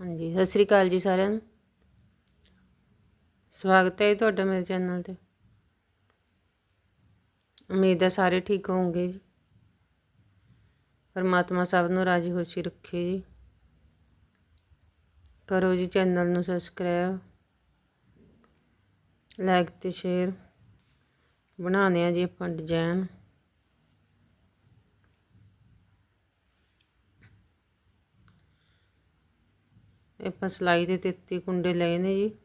ਹਾਂਜੀ, ਸਤਿ ਸ੍ਰੀ ਅਕਾਲ ਜੀ ਸਾਰਿਆਂ ਨੂੰ। ਸਵਾਗਤ ਹੈ ਜੀ ਤੁਹਾਡਾ ਮੇਰੇ ਚੈਨਲ ਤੇ। ਉਮੀਦ ਹੈ ਸਾਰੇ ਠੀਕ ਹੋਵੋਗੇ ਜੀ। ਪਰਮਾਤਮਾ ਸਭ ਨੂੰ ਰਾਜੀ ਖੁਸ਼ੀ ਰੱਖੇ ਜੀ। ਕਰੋ ਜੀ ਚੈਨਲ ਨੂੰ ਸਬਸਕ੍ਰਾਈਬ, ਲਾਈਕ ਤੇ ਸ਼ੇਅਰ। ਬਣਾਉਂਦੇ ਆ ਜੀ ਆਪਾਂ ਡਿਜ਼ਾਈਨ ਆਪਾਂ ਸਿਲਾਈ ਦੇ 33 ਕੁੰਡੇ ਲਏ ਨੇ ਜੀ।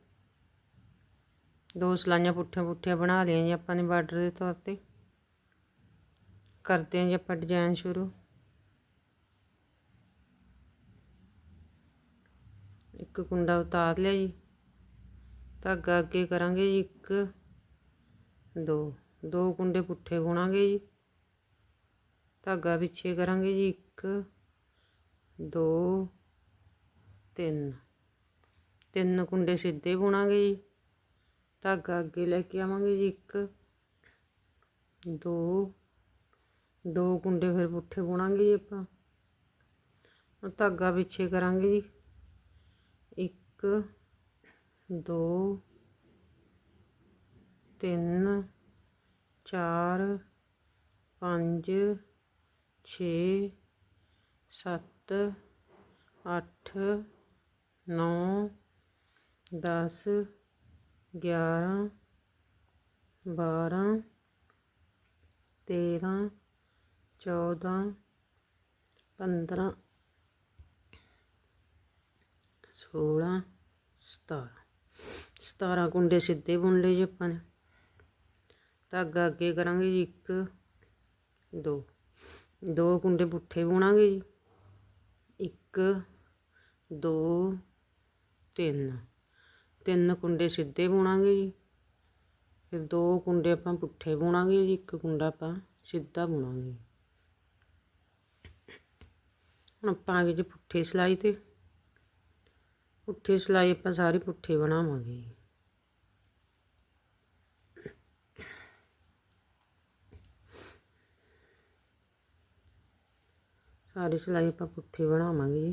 ਦੋ ਸਲਾਈਆਂ ਪੁੱਠੀਆਂ ਪੁੱਠੀਆਂ ਬਣਾ ਲਈਆਂ ਜੀ ਆਪਾਂ ਨੇ ਬਾਰਡਰ ਦੇ ਤੌਰ ਤੇ। ਕਰਦੇ ਹਾਂ ਜੀ ਆਪਾਂ ਡਿਜ਼ਾਈਨ ਸ਼ੁਰੂ। ਇੱਕ ਕੁੰਡਾ ਉਤਾਰ ਲਿਆ ਜੀ। ਧਾਗਾ ਅੱਗੇ ਕਰਾਂਗੇ ਜੀ ਇੱਕ, ਦੋ ਦੋ ਕੁੰਡੇ ਪੁੱਠੇ ਬੁਣਾਂਗੇ ਜੀ। ਧਾਗਾ ਪਿੱਛੇ ਕਰਾਂਗੇ ਜੀ ਇੱਕ, ਦੋ ਤਿੰਨ। ਤਿੰਨ ਕੁੰਡੇ ਸਿੱਧੇ ਬੁਣਾਂਗੇ ਜੀ। ਧਾਗਾ ਅੱਗੇ ਲੈ ਕੇ ਆਵਾਂਗੇ ਜੀ ਇੱਕ, ਦੋ ਦੋ ਕੁੰਡੇ ਫਿਰ ਪੁੱਠੇ ਬੁਣਾਂਗੇ ਜੀ ਆਪਾਂ। ਧਾਗਾ ਪਿੱਛੇ ਕਰਾਂਗੇ ਜੀ। ਇੱਕ, ਦੋ, ਤਿੰਨ, ਚਾਰ, ਪੰਜ, ਛੇ, ਸੱਤ, ਅੱਠ ਨੌ, ਦਸ, ਗਿਆਰਾਂ, ਬਾਰਾਂ, ਤੇਰਾਂ, ਚੌਦਾਂ, ਪੰਦਰਾਂ, ਸੋਲਾਂ, ਸਤਾਰਾਂ। ਸਤਾਰਾਂ ਕੁੰਡੇ ਸਿੱਧੇ ਬੁਣ ਲਏ ਜੀ ਆਪਾਂ ਨੇ। ਧਾਗਾ ਅੱਗੇ ਕਰਾਂਗੇ ਜੀ ਇੱਕ, ਦੋ। ਦੋ ਕੁੰਡੇ ਪੁੱਠੇ ਬੁਣਾਂਗੇ ਜੀ। ਇੱਕ, ਦੋ ਤਿੰਨ। ਤਿੰਨ ਕੁੰਡੇ ਸਿੱਧੇ ਬੁਣਾਂਗੇ ਜੀ। ਫਿਰ ਦੋ ਕੁੰਡੇ ਆਪਾਂ ਪੁੱਠੇ ਬੁਣਾਂਗੇ ਜੀ, ਇੱਕ ਕੁੰਡਾ ਆਪਾਂ ਸਿੱਧਾ ਬੁਣਾਂਗੇ। ਹੁਣ ਆਪਾਂ ਆ ਗਏ ਜੀ ਪੁੱਠੇ ਸਿਲਾਈ ਤੇ। ਪੁੱਠੀ ਸਿਲਾਈ ਆਪਾਂ ਸਾਰੇ ਪੁੱਠੇ ਬਣਾਵਾਂਗੇ ਸਾਰੀ ਸਿਲਾਈ ਆਪਾਂ ਪੁੱਠੀ ਬਣਾਵਾਂਗੇ ਜੀ।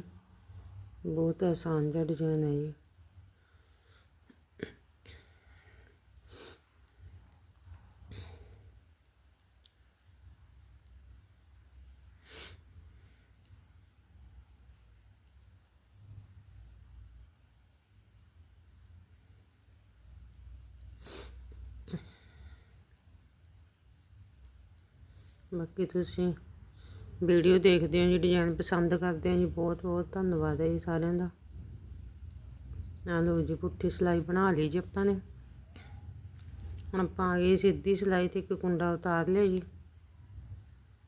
ਬਹੁਤ ਆਸਾਨ ਜਿਹਾ ਡਿਜ਼ਾਈਨ ਹੈ ਜੀ। ਬਾਕੀ ਤੁਸੀਂ ਵੀਡੀਓ ਦੇਖਦੇ ਹੋ ਜੀ ਡਿਜ਼ਾਈਨ ਪਸੰਦ ਕਰਦੇ ਹੋ ਜੀ, ਬਹੁਤ ਬਹੁਤ ਧੰਨਵਾਦ ਹੈ ਜੀ ਸਾਰਿਆਂ ਦਾ। ਆ ਲਓ ਜੀ, ਪੁੱਠੀ ਸਿਲਾਈ ਬਣਾ ਲਈ ਜੀ ਆਪਾਂ ਨੇ। ਹੁਣ ਆਪਾਂ ਆ ਗਏ ਸਿੱਧੀ ਸਿਲਾਈ ਤੇ ਇੱਕ ਕੁੰਡਾ ਉਤਾਰ ਲਿਆ ਜੀ।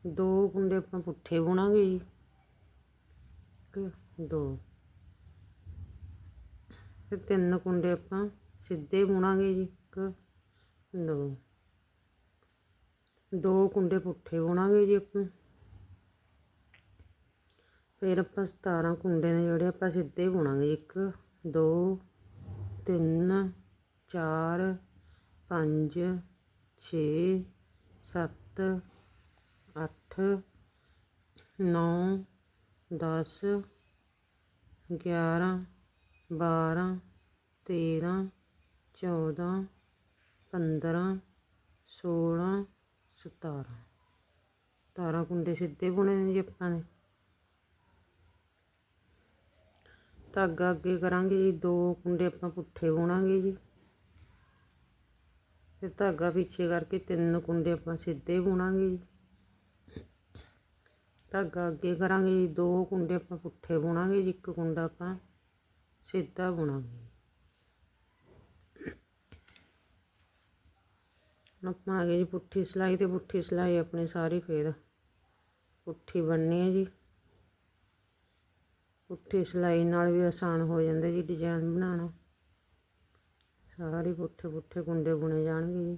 ਦੋ ਕੁੰਡੇ ਆਪਾਂ ਪੁੱਠੇ ਬੁਣਾਂਗੇ ਜੀ। ਇੱਕ, ਦੋ। ਫਿਰ ਤਿੰਨ ਕੁੰਡੇ ਆਪਾਂ ਸਿੱਧੇ ਬੁਣਾਂਗੇ ਜੀ, ਇੱਕ, ਦੋ। ਦੋ ਕੁੰਡੇ ਪੁੱਠੇ ਬੁਣਾਂਗੇ ਜੀ ਆਪਾਂ। ਫਿਰ ਆਪਾਂ 17 ਕੁੰਡੇ ਨੇ ਜਿਹੜੇ ਆਪਾਂ ਸਿੱਧੇ ਬੁਣਾਂਗੇ। ਇੱਕ, ਦੋ, ਤਿੰਨ, ਚਾਰ, ਪੰਜ, ਛੇ, ਸੱਤ, ਅੱਠ, ਨੌ, ਦਸ, ਗਿਆਰਾਂ, ਬਾਰਾਂ, ਤੇਰਾਂ, ਚੌਦਾਂ, ਪੰਦਰਾਂ, ਸੋਲਾਂ, ਸਤਾਰਾਂ। ਸਤਾਰਾਂ ਕੁੰਡੇ ਸਿੱਧੇ ਬੁਣੇ ਨੇ ਜੀ ਆਪਾਂ ਨੇ। ਧਾਗਾ ਅੱਗੇ ਕਰਾਂਗੇ ਜੀ, ਦੋ ਕੁੰਡੇ ਆਪਾਂ ਪੁੱਠੇ ਬੁਣਾਂਗੇ ਜੀ। ਫਿਰ ਧਾਗਾ ਪਿੱਛੇ ਕਰਕੇ ਤਿੰਨ ਕੁੰਡੇ ਆਪਾਂ ਸਿੱਧੇ ਬੁਣਾਂਗੇ ਜੀ। ਧਾਗਾ ਅੱਗੇ ਕਰਾਂਗੇ ਜੀ, ਦੋ ਕੁੰਡੇ ਆਪਾਂ ਪੁੱਠੇ ਬੁਣਾਂਗੇ ਜੀ, ਇੱਕ ਕੁੰਡਾ ਆਪਾਂ ਸਿੱਧਾ ਬੁਣਾਂਗੇ ਆਪਾਂ ਆ ਗਏ ਜੀ ਪੁੱਠੀ ਸਿਲਾਈ ਤੇ ਪੁੱਠੀ ਸਿਲਾਈ ਆਪਣੀ ਸਾਰੀ ਫੇਰ ਪੁੱਠੀ ਬਣਨੀ ਹੈ ਜੀ। ਪੁੱਠੀ ਸਿਲਾਈ ਨਾਲ ਵੀ ਆਸਾਨ ਹੋ ਜਾਂਦਾ ਜੀ ਡਿਜ਼ਾਈਨ ਬਣਾਉਣਾ। ਸਾਰੇ ਪੁੱਠੇ ਪੁੱਠੇ ਕੁੰਡੇ ਬੁਣੇ ਜਾਣਗੇ ਜੀ।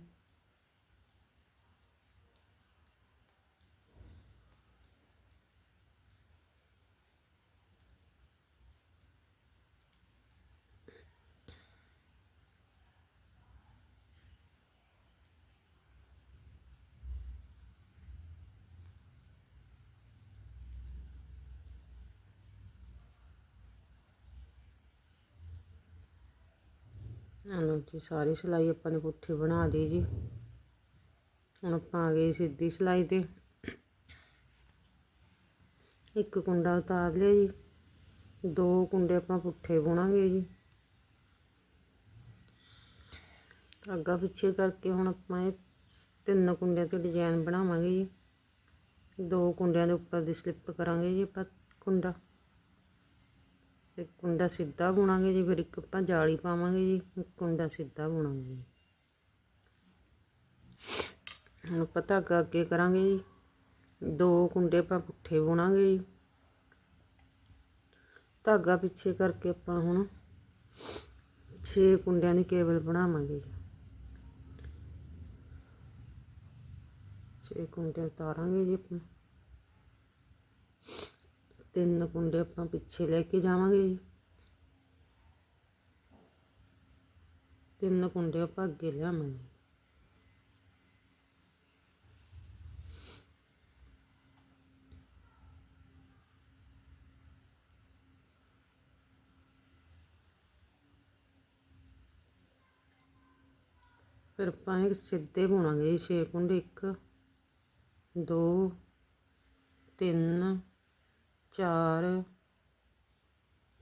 ਲਓ ਜੀ ਸਾਰੀ ਸਿਲਾਈ ਆਪਾਂ ਨੇ ਪੁੱਠੀ ਬਣਾ ਦੀ ਜੀ। ਹੁਣ ਆਪਾਂ ਆ ਗਏ ਸਿੱਧੀ ਸਿਲਾਈ ਤੇ। ਇੱਕ ਕੁੰਡਾ ਉਤਾਰ ਲਿਆ ਜੀ। ਦੋ ਕੁੰਡੇ ਆਪਾਂ ਪੁੱਠੇ ਬੁਣਾਂਗੇ ਜੀ। ਧਾਗਾ ਪਿੱਛੇ ਕਰਕੇ ਹੁਣ ਆਪਾਂ ਇਹ ਤਿੰਨ ਕੁੰਡਿਆਂ ਤੇ ਡਿਜ਼ਾਈਨ ਬਣਾਵਾਂਗੇ ਜੀ। ਦੋ ਕੁੰਡਿਆਂ ਦੇ ਉੱਪਰ ਦੀ ਸਲਿੱਪ ਕਰਾਂਗੇ ਜੀ ਆਪਾਂ ਕੁੰਡਾ। ਇੱਕ ਕੁੰਡਾ ਸਿੱਧਾ ਬੁਣਾਂਗੇ ਜੀ, ਫਿਰ ਇੱਕ ਆਪਾਂ ਜਾਲੀ ਪਾਵਾਂਗੇ ਜੀ ਕੁੰਡਾ ਸਿੱਧਾ ਬੁਣਾਂਗੇ ਹੁਣ ਆਪਾਂ ਧਾਗਾ ਅੱਗੇ ਕਰਾਂਗੇ ਜੀ। ਦੋ ਕੁੰਡੇ ਆਪਾਂ ਪੁੱਠੇ ਬੁਣਾਂਗੇ ਜੀ। ਧਾਗਾ ਪਿੱਛੇ ਕਰਕੇ ਆਪਾਂ ਹੁਣ 6 ਕੁੰਡਿਆਂ ਦੀ ਕੇਬਲ ਬਣਾਵਾਂਗੇ ਜੀ। 6 ਕੁੰਡੇ ਉਤਾਰਾਂਗੇ ਜੀ ਆਪਾਂ। ਤਿੰਨ ਕੁੰਡੇ ਆਪਾਂ ਪਿੱਛੇ ਲੈ ਕੇ ਜਾਵਾਂਗੇ ਜੀ। ਤਿੰਨ ਕੁੰਡੇ ਆਪਾਂ ਅੱਗੇ ਲਿਆਵਾਂਗੇ। ਫਿਰ ਆਪਾਂ ਇਹ ਸਿੱਧੇ ਬੁਣਾਂਗੇ ਜੀ, ਛੇ ਕੁੰਡੇ, ਇੱਕ, ਦੋ, ਤਿੰਨ ਚਾਰ,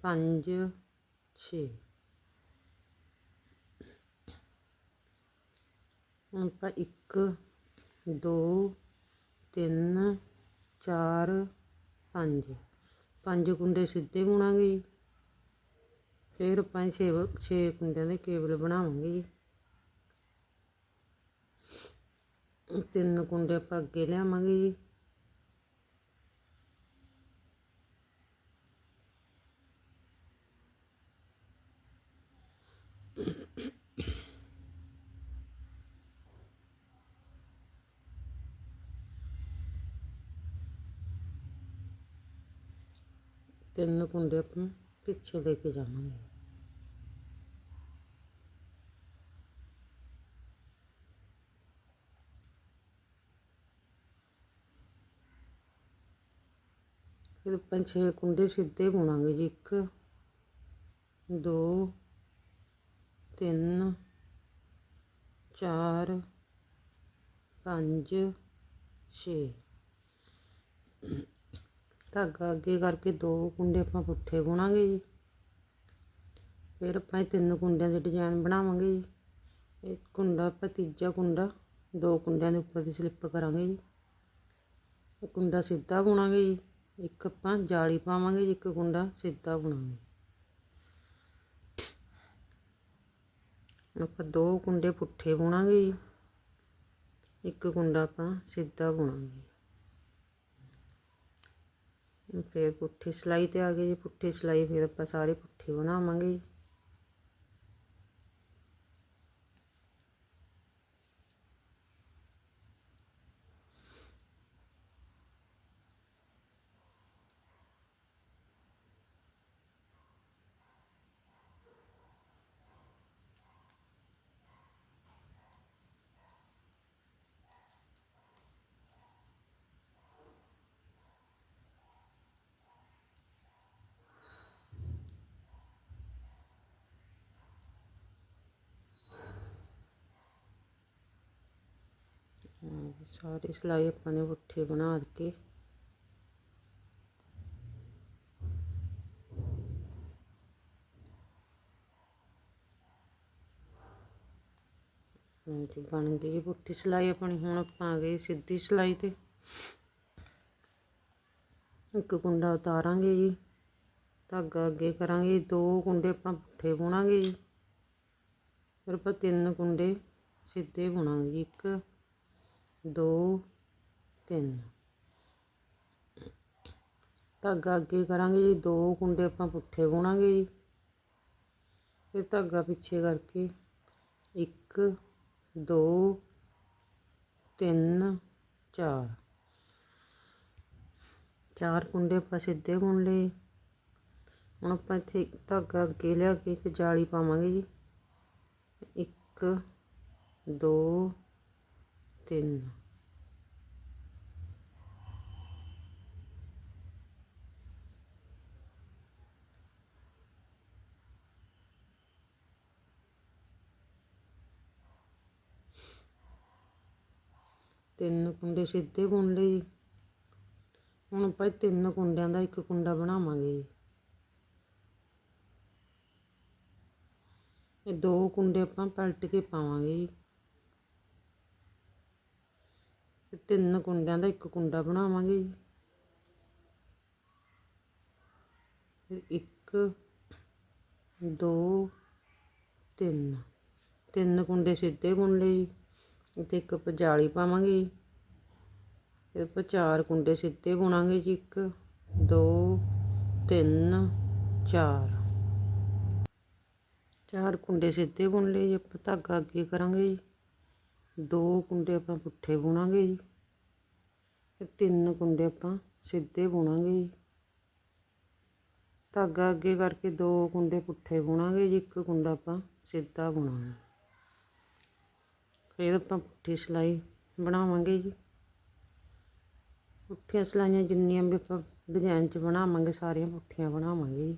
ਪੰਜ, ਛੇ। ਹੁਣ ਆਪਾਂ ਇੱਕ, ਦੋ, ਤਿੰਨ, ਚਾਰ, ਪੰਜ। ਪੰਜ ਕੁੰਡੇ ਸਿੱਧੇ ਬੁਣਾਂਗੇ ਜੀ। ਫਿਰ ਆਪਾਂ ਛੇ ਛੇ ਕੁੰਡਿਆਂ ਦੇ ਕੇਬਲ ਬਣਾਵਾਂਗੇ ਜੀ। ਤਿੰਨ ਕੁੰਡੇ ਆਪਾਂ ਅੱਗੇ ਲਿਆਵਾਂਗੇ ਜੀ। ਤਿੰਨ ਕੁੰਡੇ ਆਪਾਂ ਪਿੱਛੇ ਲੈ ਕੇ ਜਾਵਾਂਗੇ। ਫਿਰ ਆਪਾਂ ਛੇ ਕੁੰਡੇ ਸਿੱਧੇ ਬੁਣਾਂਗੇ ਜੀ, ਇੱਕ, ਦੋ, ਤਿੰਨ, ਚਾਰ, ਪੰਜ, ਛੇ। ਧਾਗਾ ਅੱਗੇ ਕਰਕੇ ਦੋ ਕੁੰਡੇ ਆਪਾਂ ਪੁੱਠੇ ਬੁਣਾਂਗੇ ਜੀ। ਫਿਰ ਆਪਾਂ ਤਿੰਨ ਕੁੰਡਿਆਂ ਦੇ ਡਿਜ਼ਾਈਨ ਬਣਾਵਾਂਗੇ ਜੀ। ਇਹ ਕੁੰਡਾ ਆਪਾਂ ਤੀਜਾ ਕੁੰਡਾ, ਦੋ ਕੁੰਡਿਆਂ ਦੇ ਉੱਪਰ ਦੀ ਸਲਿੱਪ ਕਰਾਂਗੇ ਜੀ। ਇਹ ਕੁੰਡਾ ਸਿੱਧਾ ਬੁਣਾਂਗੇ ਜੀ। ਇੱਕ ਆਪਾਂ ਜਾਲੀ ਪਾਵਾਂਗੇ ਜੀ, ਇੱਕ ਕੁੰਡਾ ਸਿੱਧਾ ਬੁਣਾਂਗੇ। ਆਪਾਂ ਦੋ ਕੁੰਡੇ ਪੁੱਠੇ ਬੁਣਾਂਗੇ ਜੀ। ਇੱਕ ਕੁੰਡਾ ਆਪਾਂ ਸਿੱਧਾ ਬੁਣਾਂਗੇ। ਫਿਰ ਪੁੱਠੀ ਸਿਲਾਈ ਤੇ ਆ ਗਈ ਜੀ। ਪੁੱਠੀ ਸਿਲਾਈ ਫਿਰ ਆਪਾਂ ਸਾਰੇ ਪੁੱਠੀ ਬਣਾਵਾਂਗੇ ਸਾਰੀ ਸਿਲਾਈ ਆਪਾਂ ਨੇ ਪੁੱਠੀ ਬਣਾ ਕੇ ਹਾਂਜੀ ਬਣ ਗਈ ਜੀ ਪੁੱਠੀ ਸਿਲਾਈ ਆਪਣੀ। ਹੁਣ ਆਪਾਂ ਆ ਗਏ ਸਿੱਧੀ ਸਿਲਾਈ ਤੇ। ਇੱਕ ਕੁੰਡਾ ਉਤਾਰਾਂਗੇ ਜੀ। ਧਾਗਾ ਅੱਗੇ ਕਰਾਂਗੇ। ਦੋ ਕੁੰਡੇ ਆਪਾਂ ਪੁੱਠੇ ਬੁਣਾਂਗੇ ਜੀ। ਫਿਰ ਆਪਾਂ ਤਿੰਨ ਕੁੰਡੇ ਸਿੱਧੇ ਬੁਣਾਂਗੇ ਜੀ। ਇੱਕ ਦੋ, ਤਿੰਨ। ਧਾਗਾ ਅੱਗੇ ਕਰਾਂਗੇ ਜੀ, ਦੋ ਕੁੰਡੇ ਆਪਾਂ ਪੁੱਠੇ ਬੁਣਾਂਗੇ ਜੀ। ਫਿਰ ਧਾਗਾ ਪਿੱਛੇ ਕਰਕੇ ਇੱਕ, ਦੋ, ਤਿੰਨ, ਚਾਰ। ਚਾਰ ਕੁੰਡੇ ਆਪਾਂ ਸਿੱਧੇ ਬੁਣ ਲਏ। ਹੁਣ ਆਪਾਂ ਇੱਥੇ ਧਾਗਾ ਅੱਗੇ ਲਿਆ ਕੇ ਇੱਕ ਜਾਲੀ ਪਾਵਾਂਗੇ ਜੀ। ਇੱਕ, ਦੋ ਤਿੰਨ। ਤਿੰਨ ਕੁੰਡੇ ਸਿੱਧੇ ਬੁਣ ਲਏ ਜੀ। ਹੁਣ ਆਪਾਂ ਤਿੰਨ ਕੁੰਡਿਆਂ ਦਾ ਇੱਕ ਕੁੰਡਾ ਬਣਾਵਾਂਗੇ ਜੀ। ਇਹ ਦੋ ਕੁੰਡੇ ਆਪਾਂ ਪਲਟ ਕੇ ਪਾਵਾਂਗੇ ਜੀ। ਤਿੰਨ ਕੁੰਡਿਆਂ ਦਾ ਇੱਕ ਕੁੰਡਾ ਬਣਾਵਾਂਗੇ ਜੀ। ਫਿਰ ਇੱਕ, ਦੋ, ਤਿੰਨ। ਤਿੰਨ ਕੁੰਡੇ ਸਿੱਧੇ ਬੁਣ ਲਏ ਜੀ। ਤੇ ਇੱਕ ਆਪਾਂ ਜਾਲੀ ਪਾਵਾਂਗੇ ਜੀ। ਫਿਰ ਆਪਾਂ ਚਾਰ ਕੁੰਡੇ ਸਿੱਧੇ ਬੁਣਾਂਗੇ ਜੀ। ਇੱਕ, ਦੋ, ਤਿੰਨ, ਚਾਰ। ਚਾਰ ਕੁੰਡੇ ਸਿੱਧੇ ਬੁਣ ਲਏ ਜੀ। ਆਪਾਂ ਧਾਗਾ ਅੱਗੇ ਕਰਾਂਗੇ ਜੀ। ਦੋ ਕੁੰਡੇ ਆਪਾਂ ਪੁੱਠੇ ਬੁਣਾਂਗੇ ਜੀ। ਤੇ ਤਿੰਨ ਕੁੰਡੇ ਆਪਾਂ ਸਿੱਧੇ ਬੁਣਾਂਗੇ ਜੀ। ਧਾਗਾ ਅੱਗੇ ਕਰਕੇ ਦੋ ਕੁੰਡੇ ਪੁੱਠੇ ਬੁਣਾਂਗੇ ਜੀ, ਇੱਕ ਕੁੰਡਾ ਆਪਾਂ ਸਿੱਧਾ ਬੁਣਾਂਗੇ। ਫਿਰ ਆਪਾਂ ਪੁੱਠੀ ਸਿਲਾਈ ਬਣਾਵਾਂਗੇ ਜੀ। ਪੁੱਠੀਆਂ ਸਿਲਾਈਆਂ ਜਿੰਨੀਆਂ ਵੀ ਆਪਾਂ ਡਿਜ਼ਾਈਨ 'ਚ ਬਣਾਵਾਂਗੇ, ਸਾਰੀਆਂ ਪੁੱਠੀਆਂ ਬਣਾਵਾਂਗੇ ਜੀ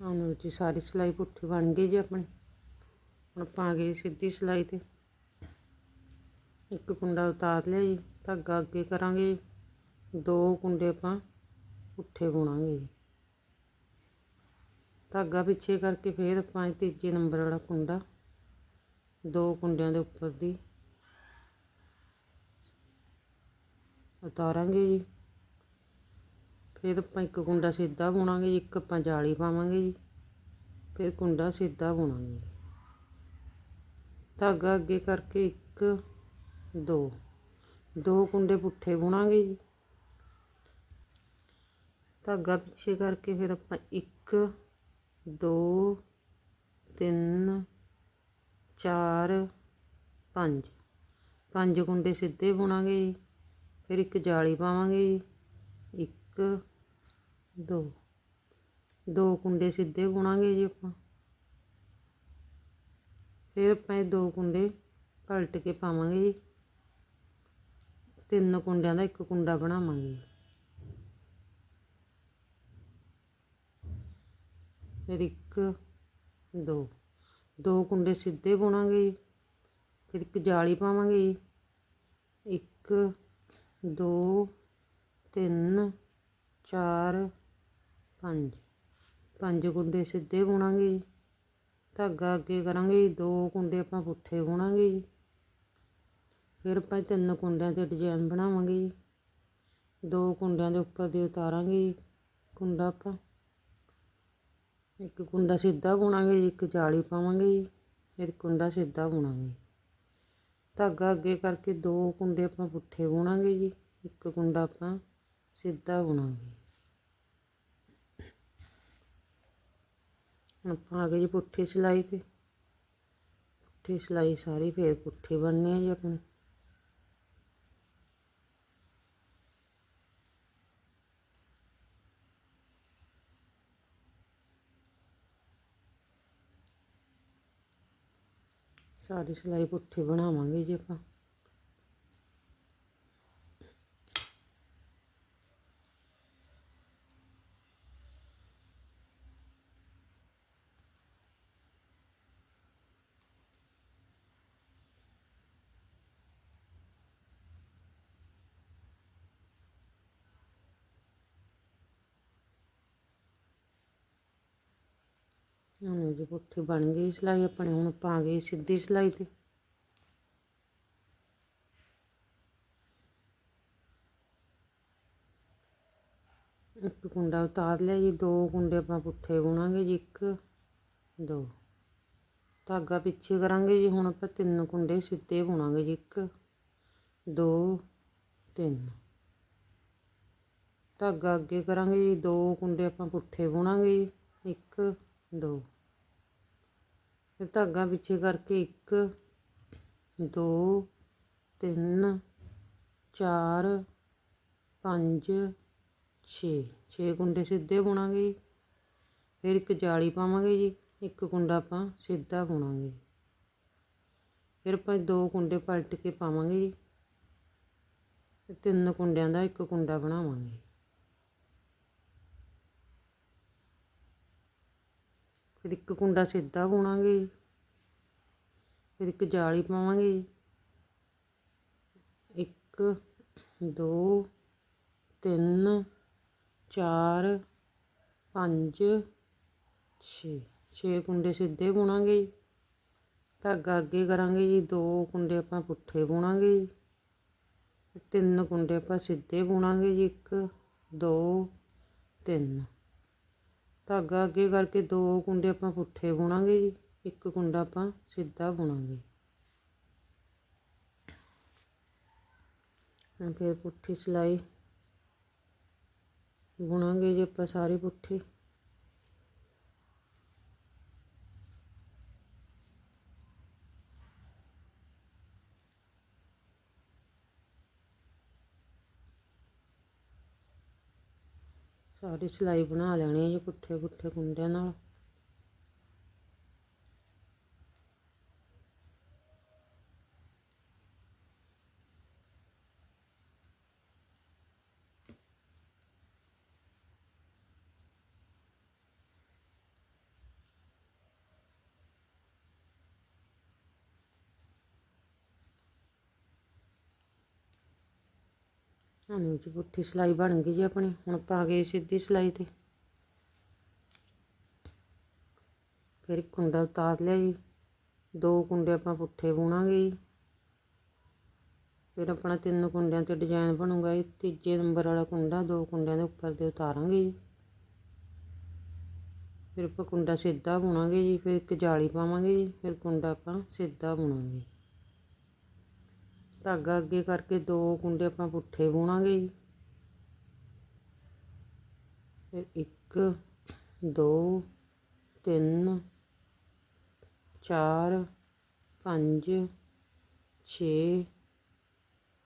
ਹੁਣ ਜੀ, ਸਾਰੀ ਸਿਲਾਈ ਪੁੱਠੀ ਬਣ ਗਈ ਜੀ ਆਪਣੀ। ਹੁਣ ਆਪਾਂ ਆ ਗਏ ਸਿੱਧੀ ਸਿਲਾਈ ਤੇ। ਇੱਕ ਕੁੰਡਾ ਉਤਾਰ ਲਿਆ ਜੀ, ਧਾਗਾ ਅੱਗੇ ਕਰਾਂਗੇ ਜੀ। ਦੋ ਕੁੰਡੇ ਆਪਾਂ ਪੁੱਠੇ ਬੁਣਾਂਗੇ ਜੀ। ਧਾਗਾ ਪਿੱਛੇ ਕਰਕੇ ਫੇਰ ਆਪਾਂ ਤੀਜੇ ਨੰਬਰ ਵਾਲਾ ਕੁੰਡਾ, ਦੋ ਕੁੰਡਿਆਂ ਦੇ ਉੱਪਰ ਦੀ ਉਤਾਰਾਂਗੇ ਜੀ। ਫਿਰ ਆਪਾਂ ਇੱਕ ਕੁੰਡਾ ਸਿੱਧਾ ਬੁਣਾਂਗੇ ਜੀ, ਇੱਕ ਆਪਾਂ ਜਾਲੀ ਪਾਵਾਂਗੇ ਜੀ। ਫਿਰ ਕੁੰਡਾ ਸਿੱਧਾ ਬੁਣਾਂਗੇ ਧਾਗਾ ਅੱਗੇ ਕਰਕੇ ਇੱਕ, ਦੋ। ਦੋ ਕੁੰਡੇ ਪੁੱਠੇ ਬੁਣਾਂਗੇ ਜੀ। ਧਾਗਾ ਪਿੱਛੇ ਕਰਕੇ ਫਿਰ ਆਪਾਂ ਇੱਕ, ਦੋ, ਤਿੰਨ, ਚਾਰ, ਪੰਜ। ਪੰਜ ਕੁੰਡੇ ਸਿੱਧੇ ਬੁਣਾਂਗੇ ਜੀ। ਫਿਰ ਇੱਕ ਜਾਲੀ ਪਾਵਾਂਗੇ ਜੀ। ਇੱਕ, ਦੋ। ਦੋ ਕੁੰਡੇ ਸਿੱਧੇ ਬੁਣਾਂਗੇ ਜੀ ਆਪਾਂ। ਫਿਰ ਆਪਾਂ ਇਹ ਦੋ ਕੁੰਡੇ ਪਲਟ ਕੇ ਪਾਵਾਂਗੇ ਜੀ। ਤਿੰਨ ਕੁੰਡਿਆਂ ਦਾ ਇੱਕ ਕੁੰਡਾ ਬਣਾਵਾਂਗੇ। ਫਿਰ ਇੱਕ, ਦੋ ਦੋ ਕੁੰਡੇ ਸਿੱਧੇ ਬੁਣਾਂਗੇ ਜੀ। ਫਿਰ ਇੱਕ ਜਾਲੀ ਪਾਵਾਂਗੇ ਜੀ। ਇੱਕ, ਦੋ, ਤਿੰਨ, ਚਾਰ, ਪੰਜ। ਪੰਜ ਕੁੰਡੇ ਸਿੱਧੇ ਬੁਣਾਂਗੇ ਜੀ। ਧਾਗਾ ਅੱਗੇ ਕਰਾਂਗੇ ਜੀ, ਦੋ ਕੁੰਡੇ ਆਪਾਂ ਪੁੱਠੇ ਬੁਣਾਂਗੇ ਜੀ। ਫਿਰ ਆਪਾਂ ਤਿੰਨ ਕੁੰਡਿਆਂ ਤੇ ਡਿਜ਼ਾਈਨ ਬਣਾਵਾਂਗੇ ਜੀ। ਦੋ ਕੁੰਡਿਆਂ ਦੇ ਉੱਪਰ ਦੀ ਉਤਾਰਾਂਗੇ ਜੀ ਕੁੰਡਾ ਆਪਾਂ। ਇੱਕ ਕੁੰਡਾ ਸਿੱਧਾ ਬੁਣਾਂਗੇ ਜੀ, ਇੱਕ ਜਾਲੀ ਪਾਵਾਂਗੇ ਜੀ ਫਿਰ ਕੁੰਡਾ ਸਿੱਧਾ ਬੁਣਾਂਗੇ। ਧਾਗਾ ਅੱਗੇ ਕਰਕੇ ਦੋ ਕੁੰਡੇ ਆਪਾਂ ਪੁੱਠੇ ਬੁਣਾਂਗੇ ਜੀ, ਇੱਕ ਕੁੰਡਾ ਆਪਾਂ ਸਿੱਧਾ ਬੁਣਾਂਗੇ। ਹੁਣ ਆਪਾਂ ਆ ਗਏ ਜੀ ਪੁੱਠੀ ਸਿਲਾਈ ਤੇ। ਪੁੱਠੀ ਸਿਲਾਈ ਸਾਰੀ ਫੇਰ ਪੁੱਠੀ ਬਣਨੀ ਹੈ ਜੀ ਆਪਣੀ। ਸਾਰੀ ਸਿਲਾਈ ਪੁੱਠੀ ਬਣਾਵਾਂਗੇ ਜੀ ਆਪਾਂ। ਹੁਣ ਜੀ ਪੁੱਠੀ ਬਣ ਗਈ ਸਿਲਾਈ, ਆਪਣੇ ਹੁਣ ਆਪਾਂ ਆ ਗਏ ਸਿੱਧੀ ਸਿਲਾਈ ਤੇ। ਇੱਕ ਕੁੰਡਾ ਉਤਾਰ ਲਿਆ ਜੀ, ਦੋ ਕੁੰਡੇ ਆਪਾਂ ਪੁੱਠੇ ਬੁਣਾਂਗੇ ਜੀ, ਇੱਕ, ਦੋ। ਧਾਗਾ ਪਿੱਛੇ ਕਰਾਂਗੇ ਜੀ, ਹੁਣ ਆਪਾਂ ਤਿੰਨ ਕੁੰਡੇ ਸਿੱਧੇ ਬੁਣਾਂਗੇ ਜੀ, ਇੱਕ, ਦੋ, ਤਿੰਨ। ਧਾਗਾ ਅੱਗੇ ਕਰਾਂਗੇ ਜੀ, ਦੋ ਕੁੰਡੇ ਆਪਾਂ ਪੁੱਠੇ ਬੁਣਾਂਗੇ ਜੀ, ਇੱਕ, ਦੋ। ਧਾਗਾ ਪਿੱਛੇ ਕਰਕੇ ਇੱਕ, ਦੋ, ਤਿੰਨ, ਚਾਰ, ਪੰਜ, ਛੇ। ਛੇ ਕੁੰਡੇ ਸਿੱਧੇ ਬੁਣਾਂਗੇ ਜੀ। ਫਿਰ ਇੱਕ ਜਾਲੀ ਪਾਵਾਂਗੇ ਜੀ, ਇੱਕ ਕੁੰਡਾ ਆਪਾਂ ਸਿੱਧਾ ਬੁਣਾਂਗੇ। ਫਿਰ ਆਪਾਂ ਦੋ ਕੁੰਡੇ ਪਲਟ ਕੇ ਪਾਵਾਂਗੇ ਜੀ। ਤਿੰਨ ਕੁੰਡਿਆਂ ਦਾ ਇੱਕ ਕੁੰਡਾ ਬਣਾਵਾਂਗੇ। ਫਿਰ ਇੱਕ ਕੁੰਡਾ ਸਿੱਧਾ ਬੁਣਾਂਗੇ ਜੀ, ਫਿਰ ਇੱਕ ਜਾਲੀ ਪਾਵਾਂਗੇ ਜੀ। ਇੱਕ, ਦੋ, ਤਿੰਨ, ਚਾਰ, ਪੰਜ, ਛੇ। ਛੇ ਕੁੰਡੇ ਸਿੱਧੇ ਬੁਣਾਂਗੇ ਜੀ। ਧਾਗਾ ਅੱਗੇ ਕਰਾਂਗੇ ਜੀ, ਦੋ ਕੁੰਡੇ ਆਪਾਂ ਪੁੱਠੇ ਬੁਣਾਂਗੇ ਜੀ। ਤਿੰਨ ਕੁੰਡੇ ਆਪਾਂ ਸਿੱਧੇ ਬੁਣਾਂਗੇ ਜੀ, ਇੱਕ, ਦੋ, ਤਿੰਨ। ਧਾਗਾ ਅੱਗੇ ਕਰਕੇ ਦੋ ਕੁੰਡੇ ਆਪਾਂ ਪੁੱਠੇ ਬੁਣਾਂਗੇ ਜੀ, ਇੱਕ ਕੁੰਡਾ ਆਪਾਂ ਸਿੱਧਾ ਬੁਣਾਂਗੇ। ਫਿਰ ਪੁੱਠੀ ਸਿਲਾਈ ਬੁਣਾਂਗੇ ਜੀ ਆਪਾਂ ਸਾਰੀ ਪੁੱਠੀ। ਸਾਰੀ ਸਿਲਾਈ ਬਣਾ ਲੈਣੀ ਹੈ ਪੁੱਠੇ ਪੁੱਠੇ ਕੁੰਡਿਆਂ ਨਾਲ। ਹਾਂਜੀ ਜੀ ਪੁੱਠੀ ਸਿਲਾਈ ਬਣ ਗਈ ਜੀ ਆਪਣੀ, ਹੁਣ ਆਪਾਂ ਆ ਗਏ ਸਿੱਧੀ ਸਿਲਾਈ ਤੇ। ਫਿਰ ਇੱਕ ਕੁੰਡਾ ਉਤਾਰ ਲਿਆ ਜੀ, ਦੋ ਕੁੰਡੇ ਆਪਾਂ ਪੁੱਠੇ ਬੁਣਾਂਗੇ ਜੀ। ਫਿਰ ਆਪਣਾ ਤਿੰਨ ਕੁੰਡਿਆਂ ਤੇ ਡਿਜ਼ਾਈਨ ਬਣੂਗਾ ਇਹ ਤੀਜੇ ਨੰਬਰ ਵਾਲਾ ਕੁੰਡਾ ਦੋ ਕੁੰਡਿਆਂ ਦੇ ਉੱਪਰ ਦੇ ਉਤਾਰਾਂਗੇ ਜੀ। ਫਿਰ ਆਪਾਂ ਕੁੰਡਾ ਸਿੱਧਾ ਬੁਣਾਂਗੇ ਜੀ, ਫਿਰ ਇੱਕ ਜਾਲੀ ਪਾਵਾਂਗੇ ਜੀ, ਫਿਰ ਕੁੰਡਾ ਆਪਾਂ ਸਿੱਧਾ ਬੁਣਾਂਗੇ। ਧਾਗਾ ਅੱਗੇ ਕਰਕੇ ਦੋ ਕੁੰਡੇ ਆਪਾਂ ਪੁੱਠੇ ਬੁਣਾਂਗੇ ਜੀ। ਫਿਰ ਇੱਕ, ਦੋ, ਤਿੰਨ, ਚਾਰ, ਪੰਜ, ਛੇ,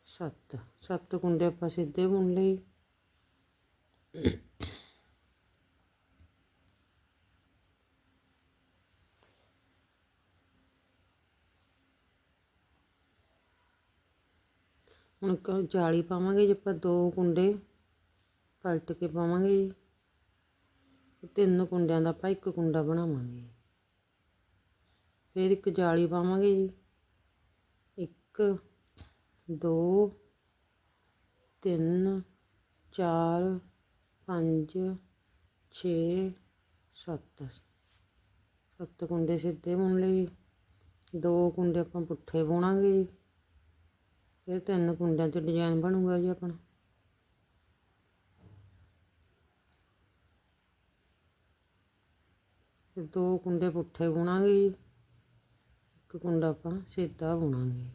ਸੱਤ। ਸੱਤ ਕੁੰਡੇ ਆਪਾਂ ਸਿੱਧੇ ਬੁਣ ਲਈ ਹੁਣ ਇੱਕ ਜਾਲੀ ਪਾਵਾਂਗੇ ਜੇ ਆਪਾਂ ਦੋ ਕੁੰਡੇ, ਪਲਟ ਕੇ ਪਾਵਾਂਗੇ ਜੀ। ਤਿੰਨ ਕੁੰਡਿਆਂ ਦਾ ਆਪਾਂ ਇੱਕ ਕੁੰਡਾ ਬਣਾਵਾਂਗੇ। ਫਿਰ ਇੱਕ ਜਾਲੀ ਪਾਵਾਂਗੇ ਜੀ। ਇੱਕ, ਦੋ, ਤਿੰਨ, ਚਾਰ, ਪੰਜ, ਛੇ, ਸੱਤ। ਸੱਤ ਕੁੰਡੇ ਸਿੱਧੇ ਬੁਣ ਲਏ ਦੋ ਕੁੰਡੇ ਆਪਾਂ ਪੁੱਠੇ ਬੁਣਾਂਗੇ ਜੀ। ਫਿਰ ਤਿੰਨ ਕੁੰਡਿਆਂ ਤੇ ਡਿਜ਼ਾਈਨ ਬਣੂਗਾ ਜੀ ਆਪਣਾ। ਫਿਰ ਦੋ ਕੁੰਡੇ ਪੁੱਠੇ ਬੁਣਾਂਗੇ ਜੀ। ਇੱਕ ਕੁੰਡਾ ਆਪਾਂ ਸਿੱਧਾ ਬੁਣਾਂਗੇ।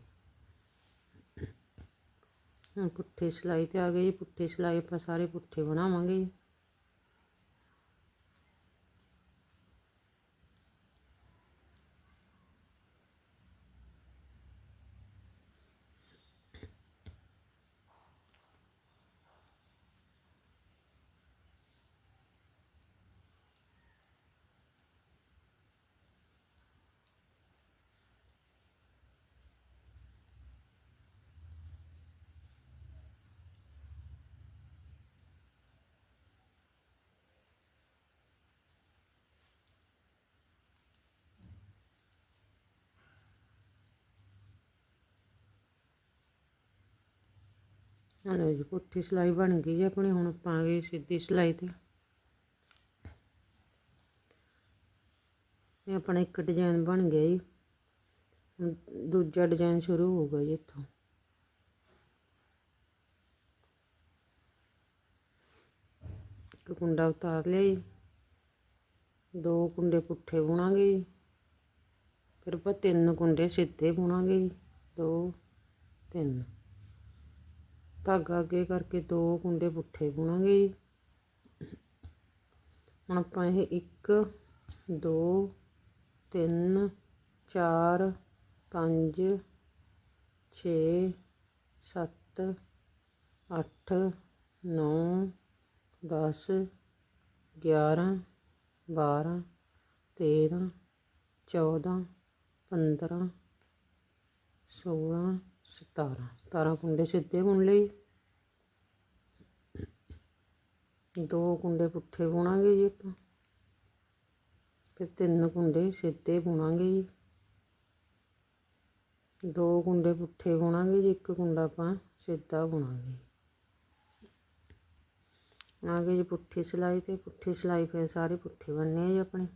ਹੁਣ ਪੁੱਠੀ ਸਿਲਾਈ ਤੇ ਆ ਗਏ ਜੀ। ਪੁੱਠੀ ਸਿਲਾਈ ਆਪਾਂ ਸਾਰੇ ਪੁੱਠੇ ਬਣਾਵਾਂਗੇ ਜੀ। ਹਲੋ ਜੀ ਪੁੱਠੀ ਸਿਲਾਈ ਬਣ ਗਈ ਜੀ ਆਪਣੀ ਹੁਣ ਆਪਾਂ ਗਏ ਸਿੱਧੀ ਸਿਲਾਈ ਤੇ। ਇਹ ਆਪਣਾ ਇੱਕ ਡਿਜ਼ਾਈਨ ਬਣ ਗਿਆ ਜੀ। ਹੁਣ ਦੂਜਾ ਡਿਜ਼ਾਈਨ ਸ਼ੁਰੂ ਹੋਊਗਾ ਜੀ ਇੱਥੋਂ। ਇੱਕ ਕੁੰਡਾ ਉਤਾਰ ਲਿਆ ਜੀ। ਦੋ ਕੁੰਡੇ ਪੁੱਠੇ ਬੁਣਾਂਗੇ ਜੀ। ਫਿਰ ਆਪਾਂ ਤਿੰਨ ਕੁੰਡੇ ਸਿੱਧੇ ਬੁਣਾਂਗੇ ਜੀ। ਦੋ, ਤਿੰਨ। ਧਾਗਾ ਅੱਗੇ ਕਰਕੇ ਦੋ ਕੁੰਡੇ ਪੁੱਠੇ ਬੁਣਾਂਗੇ ਜੀ। ਹੁਣ ਆਪਾਂ ਇਹ ਇੱਕ, ਦੋ, ਤਿੰਨ, ਚਾਰ, ਪੰਜ, ਛੇ, ਸੱਤ, ਅੱਠ, ਨੌ, ਦਸ, ਗਿਆਰਾਂ, ਬਾਰਾਂ, ਤੇਰਾਂ, ਚੌਦਾਂ, ਪੰਦਰਾਂ, ਸੋਲਾਂ ਸਤਾਰਾਂ ਸਤਾਰਾਂ ਕੁੰਡੇ ਸਿੱਧੇ ਬੁਣ ਲਏ। ਦੋ ਕੁੰਡੇ ਪੁੱਠੇ ਬੁਣਾਂਗੇ ਜੀ ਆਪਾਂ। ਫਿਰ ਤਿੰਨ ਕੁੰਡੇ ਸਿੱਧੇ ਬੁਣਾਂਗੇ ਜੀ। ਦੋ ਕੁੰਡੇ ਪੁੱਠੇ ਬੁਣਾਂਗੇ ਜੀ, ਇੱਕ ਕੁੰਡਾ ਆਪਾਂ ਸਿੱਧਾ ਬੁਣਾਂਗੇ। ਆ ਗਈ ਜੀ ਪੁੱਠੀ ਸਿਲਾਈ ਤੇ ਪੁੱਠੀ ਸਿਲਾਈ ਫਿਰ ਸਾਰੇ ਪੁੱਠੇ ਬਣਨੇ ਆ ਜੀ ਆਪਣੇ।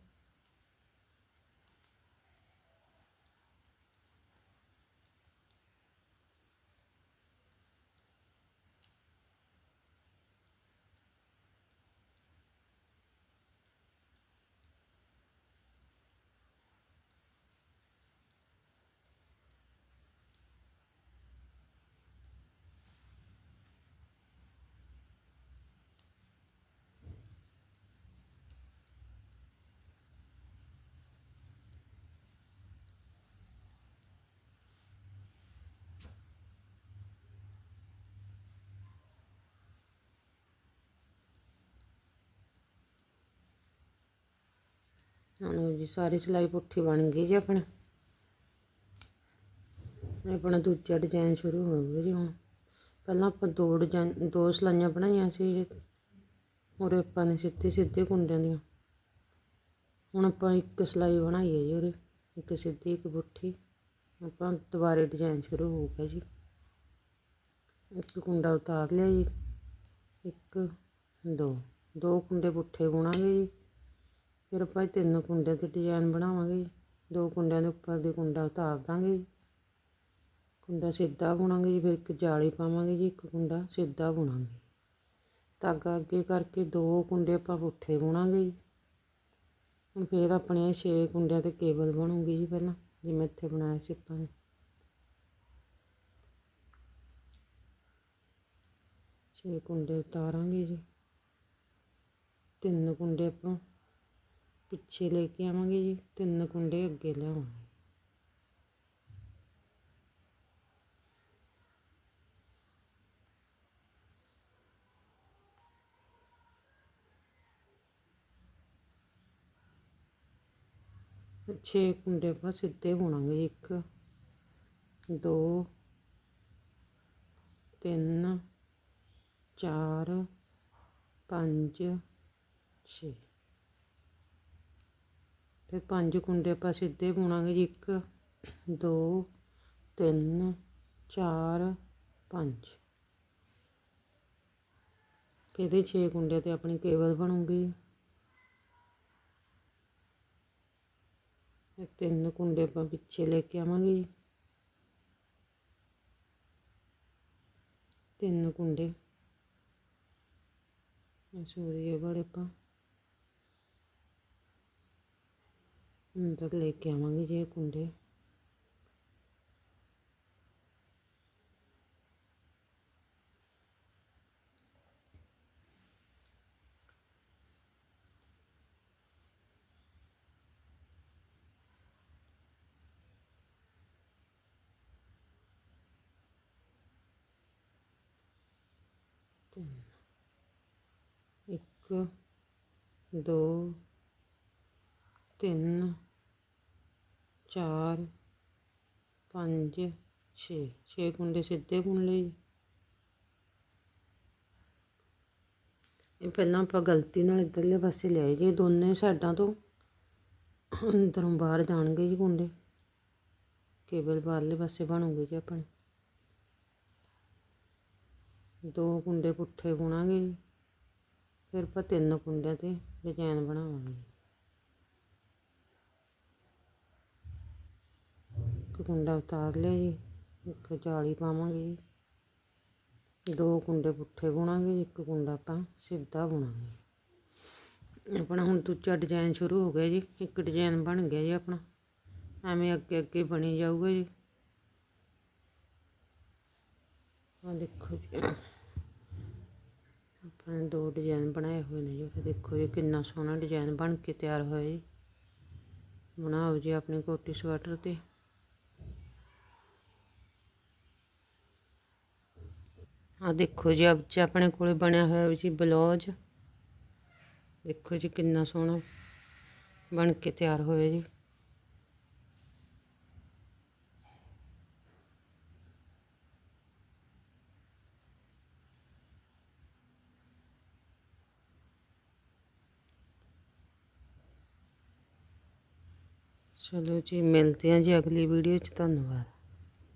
ਹੁਣ ਜੀ, ਸਾਰੀ ਸਿਲਾਈ ਪੁੱਠੀ ਬਣ ਗਈ ਜੀ ਆਪਣੀ। ਆਪਣਾ ਦੂਜਾ ਡਿਜ਼ਾਈਨ ਸ਼ੁਰੂ ਹੋ ਗਿਆ ਜੀ ਹੁਣ। ਪਹਿਲਾਂ ਆਪਾਂ ਦੋ ਡਿਜ਼ਾਈਨ ਦੋ ਸਲਾਈਆਂ ਬਣਾਈਆਂ ਸੀ ਜੀ। ਉਰੇ ਆਪਾਂ ਨੇ ਸਿੱਧੇ ਸਿੱਧੇ ਕੁੰਡਿਆਂ ਦੀਆਂ। ਹੁਣ ਆਪਾਂ ਇੱਕ ਸਲਾਈ ਬਣਾਈ ਹੈ ਜੀ ਉਰੇ। ਇੱਕ ਸਿੱਧੀ, ਇੱਕ ਪੁੱਠੀ। ਆਪਾਂ ਦੁਬਾਰੇ ਡਿਜ਼ਾਈਨ ਸ਼ੁਰੂ ਹੋ ਗਿਆ ਜੀ। ਇੱਕ ਕੁੰਡਾ ਉਤਾਰ ਲਿਆ ਜੀ। ਇੱਕ, ਦੋ। ਦੋ ਕੁੰਡੇ ਪੁੱਠੇ ਬੁਣਾਂਗੇ ਜੀ। ਫਿਰ ਆਪਾਂ ਇਹ ਤਿੰਨ ਕੁੰਡਿਆਂ ਤੇ ਡਿਜ਼ਾਈਨ ਬਣਾਵਾਂਗੇ ਜੀ। ਦੋ ਕੁੰਡਿਆਂ ਦੇ ਉੱਪਰ ਦੇ ਕੁੰਡਾ ਉਤਾਰ ਦਾਂਗੇ ਜੀ। ਕੁੰਡਾ ਸਿੱਧਾ ਬੁਣਾਂਗੇ ਜੀ, ਫਿਰ ਇੱਕ ਜਾਲੀ ਪਾਵਾਂਗੇ ਜੀ, ਇੱਕ ਕੁੰਡਾ ਸਿੱਧਾ ਬੁਣਾਂਗੇ। ਧਾਗਾ ਅੱਗੇ ਕਰਕੇ ਦੋ ਕੁੰਡੇ ਆਪਾਂ ਪੁੱਠੇ ਬੁਣਾਂਗੇ ਜੀ। ਹੁਣ ਫਿਰ ਆਪਣੇ ਇਹ ਛੇ ਕੁੰਡਿਆਂ ਤੇ ਕੇਬਲ ਬਣੂਗੀ ਜੀ ਪਹਿਲਾਂ, ਜਿਵੇਂ ਇੱਥੇ ਬਣਾਇਆ ਸੀ ਆਪਾਂ ਨੇ। ਛੇ ਕੁੰਡੇ ਉਤਾਰਾਂਗੇ ਜੀ। ਤਿੰਨ ਕੁੰਡੇ ਆਪਾਂ ਪਿੱਛੇ ਲੈ ਕੇ ਆਵਾਂਗੇ ਜੀ, ਤਿੰਨ ਕੁੰਡੇ ਅੱਗੇ ਲਿਆਵਾਂਗੇ। ਛੇ ਕੁੰਡੇ ਆਪਾਂ ਸਿੱਧੇ ਬੁਣਾਂਗੇ ਇੱਕ, ਦੋ, ਤਿੰਨ, ਚਾਰ, ਪੰਜ, ਛੇ। ਫਿਰ ਪੰਜ ਕੁੰਡੇ ਆਪਾਂ ਸਿੱਧੇ ਬੁਣਾਂਗੇ ਜੀ। ਇੱਕ, ਦੋ, ਤਿੰਨ, ਚਾਰ, ਪੰਜ। ਫਿਰ ਇਹਦੇ ਛੇ ਕੁੰਡੇ ਤੇ ਆਪਣੀ ਕੇਬਲ ਬਣੂਗੀ। ਇਹ ਤਿੰਨ ਕੁੰਡੇ ਆਪਾਂ ਪਿੱਛੇ ਲੈ ਕੇ ਆਵਾਂਗੇ ਜੀ। ਤਿੰਨ ਕੁੰਡੇ। ਸੋਰੀ, ਇਹ ਬੜੇ ਆਪਾਂ ਹੁਣ ਤੱਕ ਲੈ ਕੇ ਆਵਾਂਗੇ ਜੇ ਕੁੰਡੇ। ਤਿੰਨ ਇੱਕ ਦੋ ਤਿੰਨ, ਚਾਰ, ਪੰਜ, ਛੇ। ਛੇ ਕੁੰਡੇ ਸਿੱਧੇ ਬੁਣ ਲਏ ਜੀ। ਇਹ ਪਹਿਲਾਂ ਆਪਾਂ ਗਲਤੀ ਨਾਲ ਇੱਧਰਲੇ ਪਾਸੇ ਲਿਆਏ ਜੀ। ਦੋਨੇ ਸਾਈਡਾਂ ਤੋਂ ਅੰਦਰੋਂ ਬਾਹਰ ਜਾਣਗੇ ਜੀ ਕੁੰਡੇ ਕੇਬਲ ਬਾਹਰਲੇ ਪਾਸੇ ਬਣੂਗੇ ਜੀ ਆਪਣੀ। ਦੋ ਕੁੰਡੇ ਪੁੱਠੇ ਬੁਣਾਂਗੇ ਜੀ। ਫਿਰ ਆਪਾਂ ਤਿੰਨ ਕੁੰਡਿਆਂ ਤੇ ਡਿਜ਼ਾਈਨ ਬਣਾਵਾਂਗੇ। ਇੱਕ ਕੁੰਡਾ ਉਤਾਰ ਲਿਆ ਜੀ ਇੱਕ ਜਾਲੀ ਪਾਵਾਂਗੇ ਜੀ। ਦੋ ਕੁੰਡੇ ਪੁੱਠੇ ਬੁਣਾਂਗੇ ਜੀ, ਇੱਕ ਕੁੰਡਾ ਆਪਾਂ ਸਿੱਧਾ ਬੁਣਾਂਗੇ। ਆਪਣਾ ਹੁਣ ਦੂਜਾ ਡਿਜ਼ਾਈਨ ਸ਼ੁਰੂ ਹੋ ਗਿਆ ਜੀ ਇੱਕ ਡਿਜ਼ਾਈਨ ਬਣ ਗਿਆ ਜੀ ਆਪਣਾ। ਐਵੇਂ ਅੱਗੇ ਅੱਗੇ ਬਣੀ ਜਾਊਗਾ ਜੀ। ਆ ਦੇਖੋ ਜੀ ਆਪਣੇ ਦੋ ਡਿਜ਼ਾਈਨ ਬਣਾਏ ਹੋਏ ਨੇ ਜੀ ਦੇਖੋ ਜੀ ਕਿੰਨਾ ਸੋਹਣਾ ਡਿਜ਼ਾਈਨ ਬਣ ਕੇ ਤਿਆਰ ਹੋਇਆ ਜੀ। ਬਣਾਓ ਜੀ ਆਪਣੀ ਕੋਟੀ ਸਵੈਟਰ ਤੇ। ਆ ਦੇਖੋ ਜੀ ਅੱਜ ਆਪਣੇ ਕੋਲੇ ਬਣਿਆ ਹੋਇਆ ਵੀ ਜੀ ਬਲੌਜ। ਦੇਖੋ ਜੀ ਕਿੰਨਾ ਸੋਹਣਾ ਬਣ ਕੇ ਤਿਆਰ ਹੋਇਆ ਜੀ। ਚਲੋ ਜੀ, ਮਿਲਦੇ ਹਾਂ ਜੀ ਅਗਲੀ ਵੀਡੀਓ 'ਚ, ਧੰਨਵਾਦ।